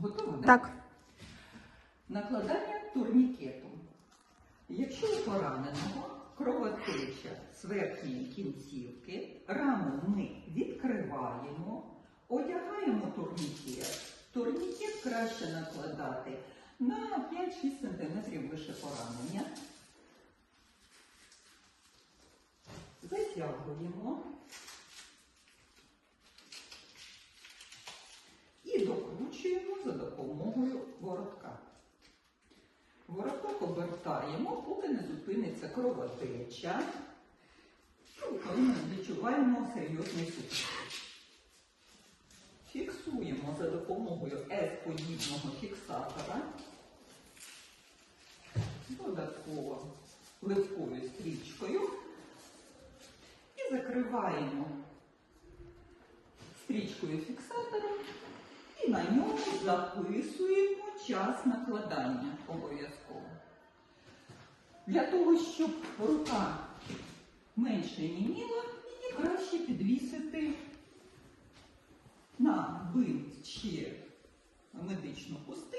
Готова? да? Так. Накладання турнікету. Якщо у пораненого кровотеча з верхньої кінцівки, рану ми відкриваємо, одягаємо турнікет. Турнікет краще накладати на 5-6 см вище поранення. Затягуємо. І докручуємо за допомогою воротка. Вороток обертаємо, поки не зупиниться кровотеча. Ну, коли ми відчуваємо серйозний суд. Фіксуємо за допомогою S-подібного фіксатора. Додатково липкою стрічкою. І закриваємо стрічкою фіксатора і на ньому записуємо час накладання обов'язково. Для того, щоб рука менше німіла, її краще підвісити на бинт чи медичну хустину.